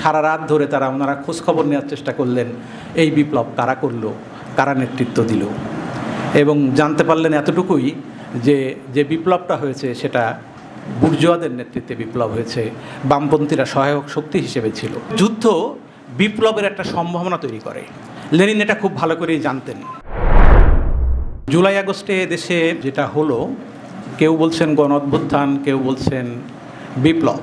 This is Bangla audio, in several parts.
সারা রাত ধরে তারা ওনারা খোঁজখবর নেওয়ার চেষ্টা করলেন, এই বিপ্লব কারা করল, কারা নেতৃত্ব দিল। এবং জানতে পারলেন এতটুকুই যে যে বিপ্লবটা হয়েছে সেটা বুর্জোয়াদের নেতৃত্বে বিপ্লব হয়েছে, বামপন্থীরা সহায়ক শক্তি হিসেবে ছিল। যুদ্ধ বিপ্লবের একটা সম্ভাবনা তৈরি করে। লেনিন এটা খুব ভালো করেই জানতেন। জুলাই আগস্টে দেশে যেটা হলো, কেউ বলছেন গণ অভ্যুত্থান, কেউ বলছেন বিপ্লব।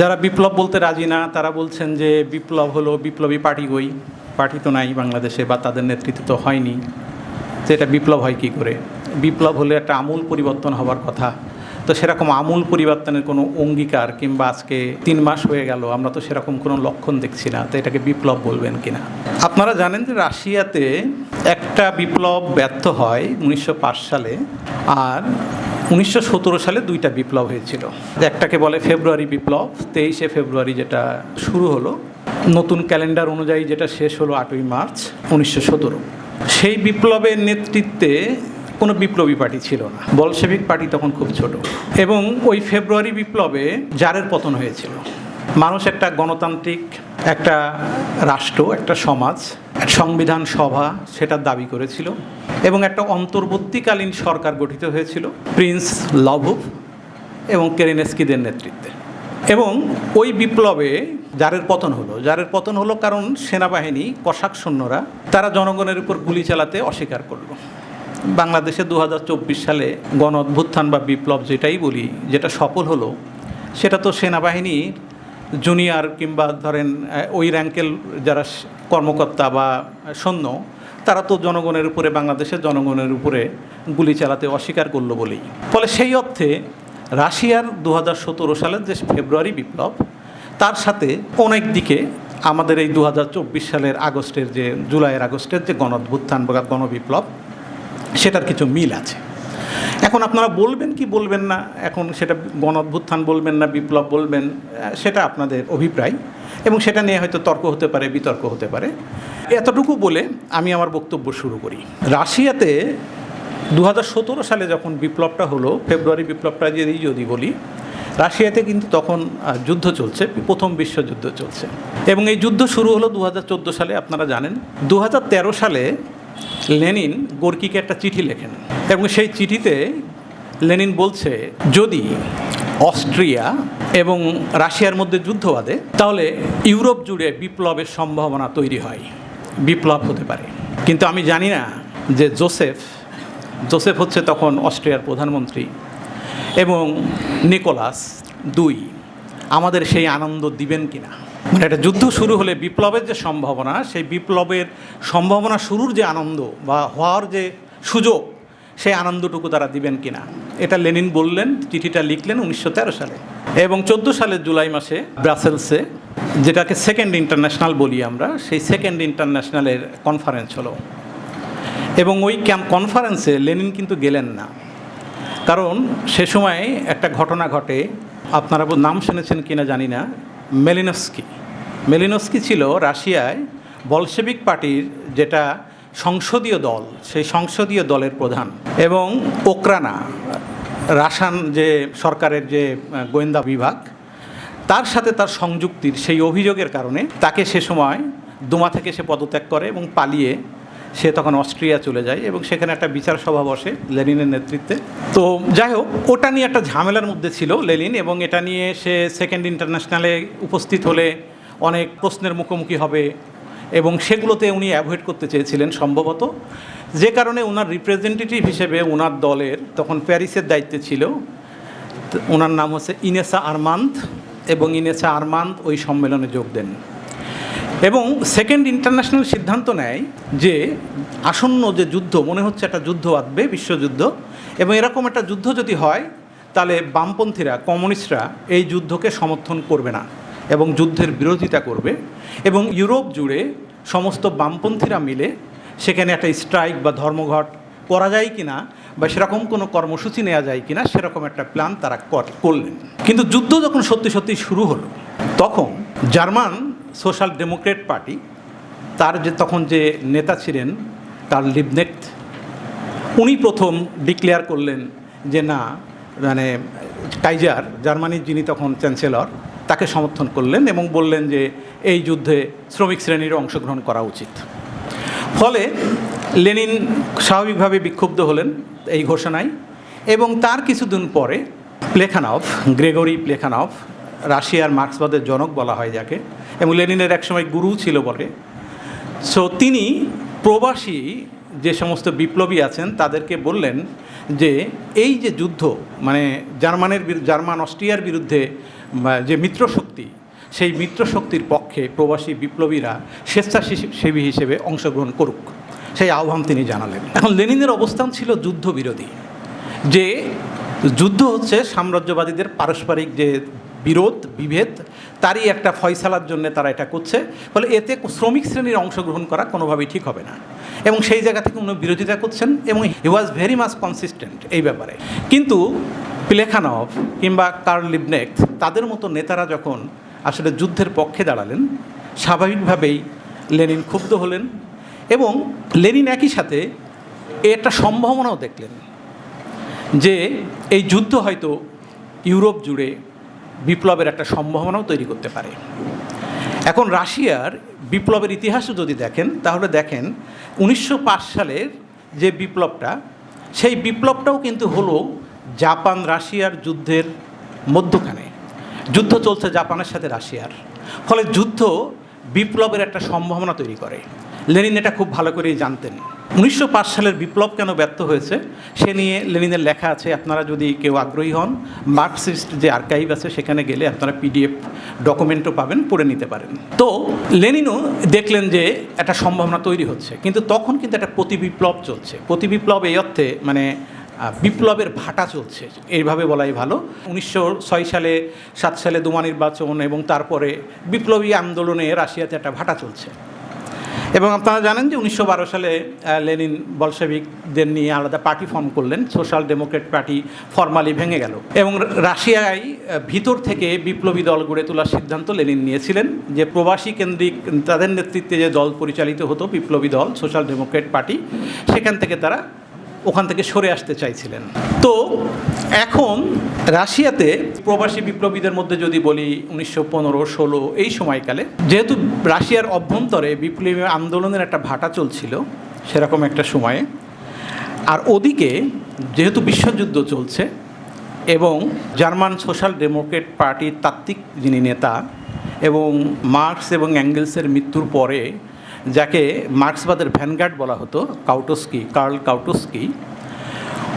যারা বিপ্লব বলতে রাজি না, তারা বলছেন যে বিপ্লব হলো বিপ্লবী পার্টি গই। পার্টি তো নাই বাংলাদেশে বা তাদের নেতৃত্ব তো হয়নি। তো এটা বিপ্লব হয় কী করে? বিপ্লব হলে একটা আমূল পরিবর্তন হওয়ার কথা। তো সেরকম আমূল পরিবর্তনের কোনো অঙ্গীকার কিংবা আজকে তিন মাস হয়ে গেল, আমরা তো সেরকম কোনো লক্ষণ দেখছি না। তো এটাকে বিপ্লব বলবেন কিনা? আপনারা জানেন যে রাশিয়াতে একটা বিপ্লব ব্যর্থ হয় উনিশশো পাঁচ সালে, আর উনিশশো সতেরো সালে দুইটা বিপ্লব হয়েছিল। একটাকে বলে ফেব্রুয়ারি বিপ্লব, তেইশে ফেব্রুয়ারি যেটা শুরু হলো। নতুন ক্যালেন্ডার অনুযায়ী যেটা শেষ হলো আটই মার্চ উনিশশো সতেরো। সেই বিপ্লবের নেতৃত্বে কোনো বিপ্লবী পার্টি ছিল না। বলশেভিক পার্টি তখন খুব ছোট। এবং ওই ফেব্রুয়ারি বিপ্লবে জারের পতন হয়েছিল। মানুষ একটা গণতান্ত্রিক একটা রাষ্ট্র, একটা সমাজ সংবিধান সভা সেটার দাবি করেছিল এবং একটা অন্তর্বর্তীকালীন সরকার গঠিত হয়েছিল, প্রিন্স লভুভ এবং কেরেনেস্কিদের নেতৃত্বে। এবং ওই বিপ্লবে জারের পতন হলো জারের পতন হলো কারণ সেনাবাহিনী কষাক সৈন্যরা, তারা জনগণের উপর গুলি চালাতে অস্বীকার করল। বাংলাদেশে দু হাজার চব্বিশ সালে গণ অভ্যুত্থান বা বিপ্লব যেটাই বলি, যেটা সফল হলো, সেটা তো সেনাবাহিনীর জুনিয়র কিংবা ধরেন ওই র্যাঙ্কের যারা কর্মকর্তা বা সৈন্য, তারা তো জনগণের উপরে, বাংলাদেশের জনগণের উপরে গুলি চালাতে অস্বীকার করল বলেই। ফলে সেই অর্থে রাশিয়ার দু হাজার সতেরো সালের যে ফেব্রুয়ারি বিপ্লব, তার সাথে অনেক দিকে আমাদের এই দু হাজার চব্বিশ সালের আগস্টের যে, জুলাইয়ের আগস্টের যে গণ অভ্যুত্থান বা গণবিপ্লব, সেটার কিছু মিল আছে। এখন আপনারা বলবেন কি বলবেন না? এখন সেটা গণ অভ্যুত্থান বলবেন না, বিপ্লব বলবেন সেটা আপনাদের অভিপ্রায় এবং সেটা নিয়ে হয়তো তর্ক হতে পারে, বিতর্ক হতে পারে। এতটুকু বলে আমি আমার বক্তব্য শুরু করি। রাশিয়াতে দু হাজার সতেরো সালে যখন বিপ্লবটা হলো, ফেব্রুয়ারি বিপ্লবটা যদি যদি বলি, রাশিয়াতে কিন্তু তখন যুদ্ধ চলছে, প্রথম বিশ্বযুদ্ধ চলছে। এবং এই যুদ্ধ শুরু হলো দু হাজার চোদ্দ সালে, আপনারা জানেন। দু হাজার তেরো সালে লেনিন গোর্কিকে একটা চিঠি লেখেন। এবং সেই চিঠিতে লেনিন বলছে, যদি অস্ট্রিয়া এবং রাশিয়ার মধ্যে যুদ্ধ বাঁধে, তাহলে ইউরোপ জুড়ে বিপ্লবের সম্ভাবনা তৈরি হয়। বিপ্লব হতে পারে। কিন্তু আমি জানি না যে জোসেফ জোসেফ হচ্ছে তখন অস্ট্রিয়ার প্রধানমন্ত্রী এবং নিকোলাস দুই, আমাদের সেই আনন্দ দিবেন কিনা? মানে একটা যুদ্ধ শুরু হলে বিপ্লবের যে সম্ভাবনা, সেই বিপ্লবের সম্ভাবনা শুরুর যে আনন্দ বা হওয়ার যে সুযোগ, সেই আনন্দটুকু তারা দিবেন কিনা? এটা লেনিন বললেন, চিঠিটা লিখলেন উনিশশো তেরো সালে। এবং চোদ্দ সালের জুলাই মাসে ব্রাসেলসে, যেটাকে সেকেন্ড ইন্টারন্যাশনাল বলি আমরা, সেই সেকেন্ড ইন্টারন্যাশনালের কনফারেন্স হলো। এবং ওই ক্যাম্প কনফারেন্সে লেনিন কিন্তু গেলেন না। কারণ সে সময় একটা ঘটনা ঘটে, আপনারা নাম শুনেছেন কিনা জানি না। মেলিনস্কি। মেলিনস্কি ছিল রাশিয়ায় বলশেবিক পার্টির যেটা সংসদীয় দল, সেই সংসদীয় দলের প্রধান। এবং ওকরানা, রাশান যে সরকারের যে গোয়েন্দা বিভাগ, তার সাথে তার সংযুক্তির সেই অভিযোগের কারণে তাকে সে সময় দুমা থেকে সে পদত্যাগ করে এবং পালিয়ে সে তখন অস্ট্রিয়া চলে যায় এবং সেখানে একটা বিচার সভা বসে লেনিনের নেতৃত্বে। তো যাই হোক, ওটা নিয়ে একটা ঝামেলার মধ্যে ছিল লেনিন এবং এটা নিয়ে সে সেকেন্ড ইন্টারন্যাশনালে উপস্থিত হলে অনেক প্রশ্নের মুখোমুখি হবে এবং সেগুলোতে উনি অ্যাভয়েড করতে চেয়েছিলেন সম্ভবত। যে কারণে ওনার রিপ্রেজেন্টেটিভ হিসেবে ওনার দলের তখন প্যারিসের দায়িত্বে ছিল। ওনার নাম হচ্ছে ইনেসা আরমান্দ এবং ইনেসা আরমান্দ ওই সম্মেলনে যোগ দেন। এবং সেকেন্ড ইন্টারন্যাশনাল সিদ্ধান্ত নেয় যে আসন্ন যে যুদ্ধ, মনে হচ্ছে একটা যুদ্ধ আসবে বিশ্বযুদ্ধ, এবং এরকম একটা যুদ্ধ যদি হয়, তাহলে বামপন্থীরা, কমিউনিস্টরা এই যুদ্ধকে সমর্থন করবে না এবং যুদ্ধের বিরোধিতা করবে এবং ইউরোপ জুড়ে সমস্ত বামপন্থীরা মিলে সেখানে একটা স্ট্রাইক বা ধর্মঘট করা যায় কিনা বা সেরকম কোনো কর্মসূচি নেওয়া যায় কি না সেরকম একটা প্ল্যান তারা কর- করলেন। কিন্তু যুদ্ধ যখন সত্যি সত্যি শুরু হলো, তখন জার্মান সোশ্যাল ডেমোক্রেট পার্টি, তার যে তখন যে নেতা ছিলেন, কার্ল লিবনেক্ট, উনি প্রথম ডিক্লেয়ার করলেন যে না মানে কাইজার, জার্মানির যিনি তখন চ্যান্সেলর, তাকে সমর্থন করলেন এবং বললেন যে এই যুদ্ধে শ্রমিক শ্রেণির অংশগ্রহণ করা উচিত। ফলে লেনিন স্বাভাবিকভাবে বিক্ষুব্ধ হলেন এই ঘোষণায় এবং তার কিছুদিন পরে প্লেখানভ, গ্রেগরি প্লেখানভ, রাশিয়ার মার্ক্সবাদের জনক বলা হয় যাকে এবং লেনিনের একসময় গুরু ছিল বলে সো তিনি প্রবাসী যে সমস্ত বিপ্লবী আছেন, তাদেরকে বললেন যে, এই যে যুদ্ধ মানে জার্মানের জার্মান, অস্ট্রিয়ার বিরুদ্ধে যে মিত্রশক্তি, সেই মিত্রশক্তির পক্ষে প্রবাসী বিপ্লবীরা স্বেচ্ছাসেবী হিসেবে অংশগ্রহণ করুক, সেই আহ্বান তিনি জানালেন। এখন লেনিনের অবস্থান ছিল যুদ্ধবিরোধী, যে যুদ্ধ হচ্ছে সাম্রাজ্যবাদীদের পারস্পরিক যে বিরোধ, বিভেদ তারই একটা ফয়সালার জন্য তারা এটা করছে। ফলে এতে শ্রমিক শ্রেণির অংশগ্রহণ করা কোনোভাবেই ঠিক হবে না। এবং সেই জায়গা থেকে উনি বিরোধিতা করছেন এবং he was very much consistent এই ব্যাপারে। কিন্তু প্লেখানভ কিংবা কার্ল লিবনেক্ট তাদের মতো নেতারা যখন আসলে যুদ্ধের পক্ষে দাঁড়ালেন, স্বাভাবিকভাবেই লেনিন ক্ষুব্ধ হলেন এবং লেনিন একই সাথে একটা সম্ভাবনাও দেখলেন যে এই যুদ্ধ হয়তো ইউরোপ জুড়ে বিপ্লবের একটা সম্ভাবনাও তৈরি করতে পারে। এখন রাশিয়ার বিপ্লবের ইতিহাসও যদি দেখেন, তাহলে দেখেন উনিশশো পাঁচ সালের যে বিপ্লবটা, সেই বিপ্লবটাও কিন্তু হলো জাপান রাশিয়ার যুদ্ধের মধ্যখানে। যুদ্ধ চলছে জাপানের সাথে রাশিয়ার। ফলে যুদ্ধ বিপ্লবের একটা সম্ভাবনা তৈরি করে। লেনিন এটা খুব ভালো করেই জানতেন। উনিশশো পাঁচ সালের বিপ্লব কেন ব্যর্থ হয়েছে, সে নিয়ে লেনিনের লেখা আছে, আপনারা যদি কেউ আগ্রহী হন, মার্কসিস্ট যে আর্কাইভ আছে সেখানে গেলে আপনারা পিডিএফ ডকুমেন্টও পাবেন, পড়ে নিতে পারেন। তো লেনিনও দেখলেন যে একটা সম্ভাবনা তৈরি হচ্ছে, কিন্তু তখন কিন্তু একটা প্রতিবিপ্লব চলছে। প্রতিবিপ্লব এই অর্থে মানে বিপ্লবের ভাটা চলছে, এইভাবে বলাই ভালো। উনিশশো ছয় সালে, সাত সালে দুমা নির্বাচন এবং তারপরে বিপ্লবী আন্দোলনে রাশিয়াতে একটা ভাটা চলছে। এবং আপনারা জানেন যে উনিশশো বারো সালে লেনিন বলশেবিকদের নিয়ে আলাদা পার্টি ফর্ম করলেন। সোশ্যাল ডেমোক্রেট পার্টি ফর্মালি ভেঙে গেল। এবং রাশিয়ায় ভিতর থেকে বিপ্লবী দল গড়ে তোলার সিদ্ধান্ত লেনিন নিয়েছিলেন যে প্রবাসী কেন্দ্রিক, তাদের নেতৃত্বে যে দল পরিচালিত হতো, বিপ্লবী দল, সোশ্যাল ডেমোক্রেট পার্টি, সেখান থেকে তারা ওখান থেকে সরে আসতে চাইছিলেন। তো এখন রাশিয়াতে প্রবাসী বিপ্লবীদের মধ্যে যদি বলি উনিশশো পনেরো, ষোলো, এই সময়কালে, যেহেতু রাশিয়ার অভ্যন্তরে বিপ্লবী আন্দোলনের একটা ভাটা চলছিল সেরকম একটা সময়ে, আর ওদিকে যেহেতু বিশ্বযুদ্ধ চলছে এবং জার্মান সোশ্যাল ডেমোক্রেট পার্টির তাত্ত্বিক যিনি নেতা এবং মার্কস এবং অ্যাঙ্গেলসের মৃত্যুর পরে যাকে মার্ক্সবাদের ভ্যানগার্ড বলা হতো, কাউটস্কি, কার্ল কাউটস্কি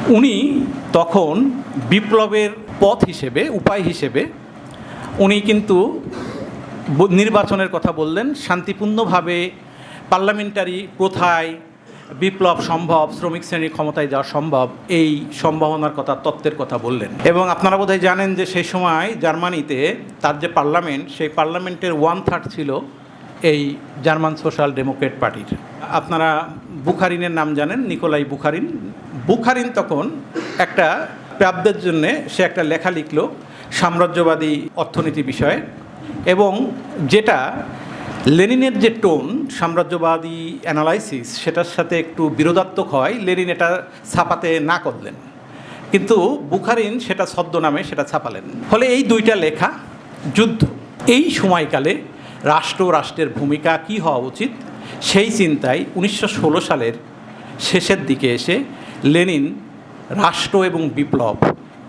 উনি তখন বিপ্লবের পথ হিসেবে, উপায় হিসেবে উনি কিন্তু নির্বাচনের কথা বললেন, শান্তিপূর্ণভাবে পার্লামেন্টারি প্রথায় বিপ্লব সম্ভব, শ্রমিক শ্রেণির ক্ষমতায় যাওয়া সম্ভব, এই সম্ভাবনার কথা, তত্ত্বের কথা বললেন। এবং আপনারা বোধহয় জানেন যে সেই সময় জার্মানিতে তার যে পার্লামেন্ট, সেই পার্লামেন্টের ওয়ান থার্ড ছিল এই জার্মান সোশ্যাল ডেমোক্রেট পার্টির। আপনারা বুখারিনের নাম জানেন, নিকোলাই বুখারিন। বুখারিন তখন একটা প্রাব্দের জন্যে সে একটা লেখা লিখল, সাম্রাজ্যবাদী অর্থনীতি বিষয়ে, এবং যেটা লেনিনের যে টোন, সাম্রাজ্যবাদী অ্যানালাইসিস, সেটার সাথে একটু বিরোধাত্মক হয়, লেনিন এটা ছাপাতে না করলেন। কিন্তু বুখারিন সেটা ছদ্মনামে সেটা ছাপালেন। ফলে এই দুইটা লেখা যুদ্ধ। এই সময়কালে রাষ্ট্র রাষ্ট্রের ভূমিকা কি হওয়া উচিত? সেই চিন্তায় উনিশশো ষোলো সালের শেষের দিকে এসে লেনিন রাষ্ট্র এবং বিপ্লব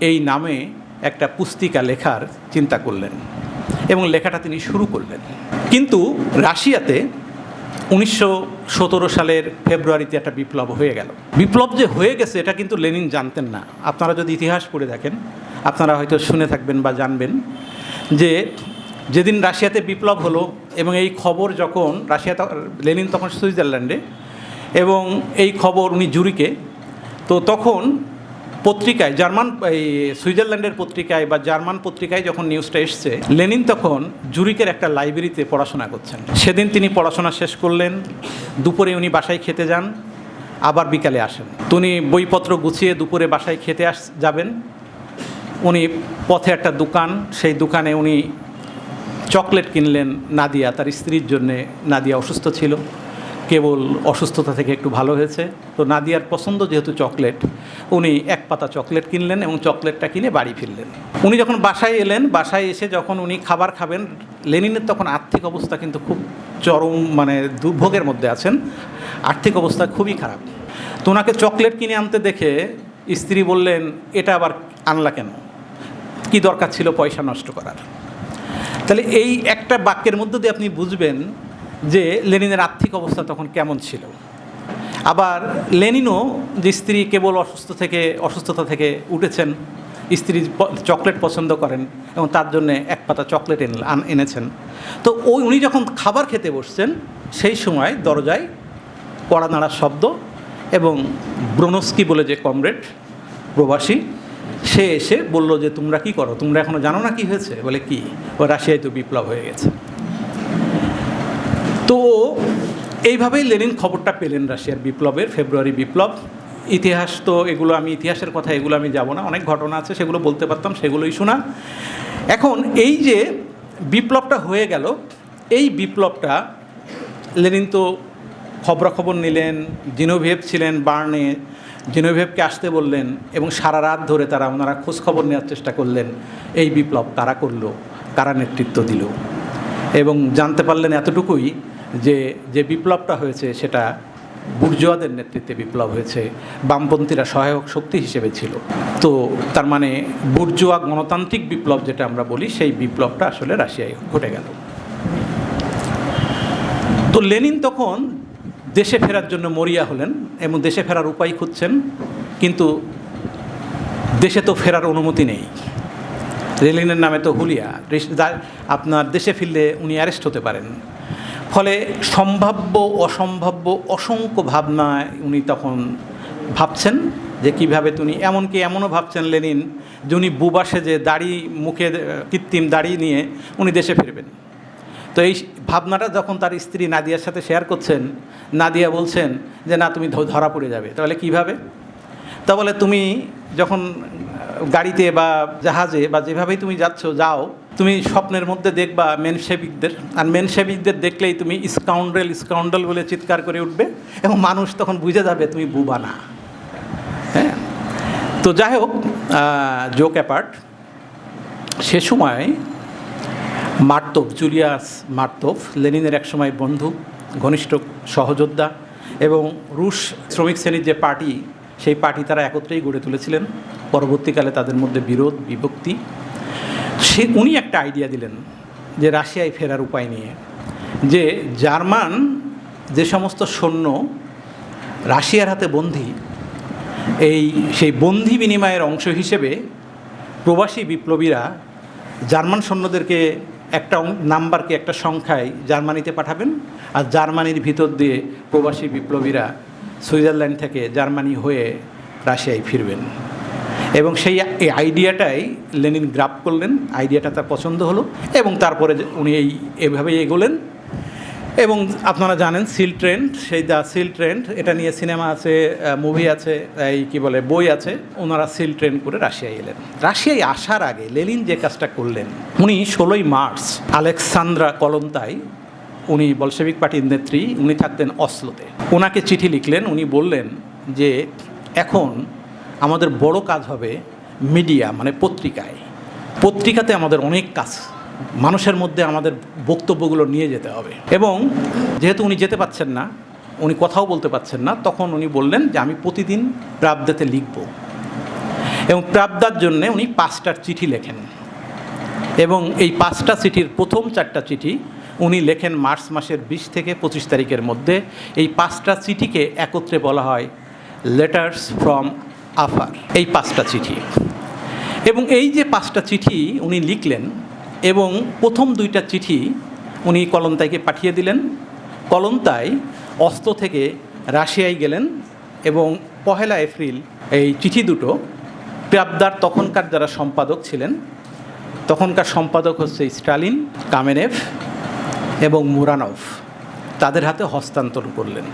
এই নামে একটা পুস্তিকা লেখার চিন্তা করলেন এবং লেখাটা তিনি শুরু করলেন। কিন্তু রাশিয়াতে উনিশশো সতেরো সালের ফেব্রুয়ারিতে একটা বিপ্লব হয়ে গেল। বিপ্লব যে হয়ে গেছে এটা কিন্তু লেনিন জানতেন না। আপনারা যদি ইতিহাস পড়ে দেখেন, আপনারা হয়তো শুনে থাকবেন বা জানবেন যে যেদিন রাশিয়াতে বিপ্লব হলো এবং এই খবর যখন, রাশিয়া লেনিন তখন সুইজারল্যান্ডে এবং এই খবর উনি জুরিকে তো তখন পত্রিকায়, জার্মান, এই সুইজারল্যান্ডের পত্রিকায় বা জার্মান পত্রিকায় যখন নিউজটা এসছে, লেনিন তখন জুরিকের একটা লাইব্রেরিতে পড়াশোনা করছেন। সেদিন তিনি পড়াশোনা শেষ করলেন, দুপুরে উনি বাসায় খেতে যান, আবার বিকালে আসেন। উনি বইপত্র গুছিয়ে দুপুরে বাসায় খেতে আস, যাবেন। উনি পথে একটা দোকান, সেই দোকানে উনি চকলেট কিনলেন, নাদিয়া, তার স্ত্রীর জন্যে নাদিয়া অসুস্থ ছিল। কেবল অসুস্থতা থেকে একটু ভালো হয়েছে। তো নাদিয়ার পছন্দ যেহেতু চকলেট, উনি এক পাতা চকলেট কিনলেন এবং চকলেটটা কিনে বাড়ি ফিরলেন। উনি যখন বাসায় এলেন, বাসায় এসে যখন উনি খাবার খাবেন, লেনিনের তখন আর্থিক অবস্থা কিন্তু খুব চরম মানে দুর্ভোগের মধ্যে আছেন। আর্থিক অবস্থা খুবই খারাপ। তো ওনাকে চকলেট কিনে আনতে দেখে স্ত্রী বললেন, এটা আবার আনলা কেন? কি দরকার ছিল পয়সা নষ্ট করার? তাহলে এই একটা বাক্যের মধ্যে দিয়ে আপনি বুঝবেন যে লেনিনের আর্থিক অবস্থা তখন কেমন ছিল? আবার লেনিনও যে স্ত্রী কেবল অসুস্থ থেকে, অসুস্থতা থেকে উঠেছেন, স্ত্রী চকলেট পছন্দ করেন এবং তার জন্য এক পাতা চকলেট এন- এনেছেন। তো ওই উনি যখন খাবার খেতে বসছেন, সেই সময় দরজায় কড়া নাড়ার শব্দ এবং ব্রোনস্কি বলে যে কমরেড প্রবাসী, সে এসে বলল যে, তোমরা কি করো? তোমরা এখনও জানো না কি হয়েছে? বলে, কি? ও রাশিয়ায় তো বিপ্লব হয়ে গেছে। তো এইভাবেই লেনিন খবরটা পেলেন রাশিয়ার বিপ্লবের, ফেব্রুয়ারি বিপ্লব। ইতিহাস তো এগুলো আমি, ইতিহাসের কথা এগুলো আমি যাব না। অনেক ঘটনা আছে, সেগুলো বলতে পারতাম, সেগুলোই শোনা। এখন এই যে বিপ্লবটা হয়ে গেল, এই বিপ্লবটা লেনিন তো খবরাখবর নিলেন জিনোভেভ ছিলেন বার্নে জিনোভেভকে আসতে বললেন এবং সারা রাত ধরে তারা ওনারা খোঁজখবর নেওয়ার চেষ্টা করলেন। এই বিপ্লব কারা করল কারা নেতৃত্ব দিল এবং জানতে পারলেন এতটুকুই যে যে বিপ্লবটা হয়েছে সেটা বুর্জোয়াদের নেতৃত্বে বিপ্লব হয়েছে, বামপন্থীরা সহায়ক শক্তি হিসেবে ছিল। তো তার মানে বুর্জোয়া গণতান্ত্রিক বিপ্লব যেটা আমরা বলি, সেই বিপ্লবটা আসলে রাশিয়ায় ঘটে গেল। তো লেনিন তখন দেশে ফেরার জন্য মরিয়া হলেন এবং দেশে ফেরার উপায় খুঁজছেন, কিন্তু দেশে তো ফেরার অনুমতি নেই। লেনিনের নামে তো হুলিয়া আপনার দেশে ফিরলে উনি অ্যারেস্ট হতে পারেন। ফলে সম্ভাব্য, অসম্ভাব্য, অসংখ্য ভাবনায় উনি তখন ভাবছেন যে কীভাবে তুমি এমনকি এমনও ভাবছেন লেনিন যে উনি বুবা সেজে দাড়ি, মুখে কৃত্রিম দাড়ি নিয়ে উনি দেশে ফিরবেন। তো এই ভাবনাটা যখন তার স্ত্রী নাদিয়ার সাথে শেয়ার করছেন, নাদিয়া বলছেন যে, না, তুমি ধরা পড়ে যাবে। তাহলে কীভাবে? তা বলে, তুমি যখন গাড়িতে বা জাহাজে বা যেভাবেই তুমি যাচ্ছ, যাও তুমি স্বপ্নের মধ্যে দেখবা মেনসেবিকদের। আর মেনসেবিকদের দেখলেই তুমি স্কাউন্ডেল স্কাউন্ডেল বলে চিৎকার করে উঠবে এবং মানুষ তখন বুঝে যাবে তুমি বুবা না। হ্যাঁ? তো যাই হোক জোক অ্যাপার্ট সে সময় মার্তভ জুলিয়াস মার্তভ লেনিনের একসময় বন্ধু, ঘনিষ্ঠ সহযোদ্ধা এবং রুশ শ্রমিক শ্রেণির যে পার্টি, সেই পার্টি তারা একত্রেই গড়ে তুলেছিলেন। পরবর্তীকালে তাদের মধ্যে বিরোধ, বিভক্তি সে উনি একটা আইডিয়া দিলেন যে রাশিয়ায় ফেরার উপায় নিয়ে। যে জার্মান যে সমস্ত সৈন্য রাশিয়ার হাতে বন্দী, এই সেই বন্দি বিনিময়ের অংশ হিসেবে প্রবাসী বিপ্লবীরা জার্মান সৈন্যদেরকে একটা নাম্বারকে একটা সংখ্যায় জার্মানিতে পাঠাবেন আর জার্মানির ভিতর দিয়ে প্রবাসী বিপ্লবীরা সুইজারল্যান্ড থেকে জার্মানি হয়ে রাশিয়ায় ফিরবেন। এবং সেই এই আইডিয়াটাই লেনিন গ্রাপ করলেন, আইডিয়াটা তার পছন্দ হলো এবং তারপরে উনি এই এভাবেই এগোলেন। এবং আপনারা জানেন সিল ট্রেন্ড, সেই দ্য সিল ট্রেন্ড, এটা নিয়ে সিনেমা আছে মুভি আছে, এই কী বলে, বই আছে, ওনারা সিল ট্রেন্ড করে রাশিয়ায় এলেন। রাশিয়ায় আসার আগে লেলিন যে কাজটা করলেন, উনি ষোলোই মার্চ আলেকসান্দ্রা কলন্তাই, উনি বলশেবিক পার্টির নেত্রী, উনি থাকতেন অসলোতে। ওনাকে চিঠি লিখলেন, উনি বললেন যে এখন আমাদের বড় কাজ হবে মিডিয়া মানে পত্রিকায়। পত্রিকাতে আমাদের অনেক কাজ, মানুষের মধ্যে আমাদের বক্তব্যগুলো নিয়ে যেতে হবে। এবং যেহেতু উনি যেতে পাচ্ছেন না, উনি কথাও বলতে পাচ্ছেন না, তখন উনি বললেন যে আমি প্রতিদিন প্রাবদাতে লিখব। এবং প্রাবদার জন্য উনি পাঁচটার চিঠি লেখেন। এবং এই পাঁচটা চিঠির প্রথম চারটা চিঠি উনি লেখেন মার্চ মাসের বিশ থেকে পঁচিশ তারিখের মধ্যে। এই পাঁচটা চিঠিকে একত্রে বলা হয় লেটার্স ফ্রম আফার, এই পাঁচটা চিঠি। এবং এই যে পাঁচটা চিঠি উনি লিখলেন এবং প্রথম দুইটা চিঠি উনি কলন্তাইকে পাঠিয়ে দিলেন। কলন্তাই অস্ত থেকে রাশিয়ায় গেলেন এবং পহেলা এপ্রিল এই চিঠি দুটো প্রাবদার তখনকার যারা সম্পাদক ছিলেন, তখনকার সম্পাদক হচ্ছে স্টালিন কামেনেভ এবং মুরানভ, তাদের হাতে হস্তান্তর করলেন।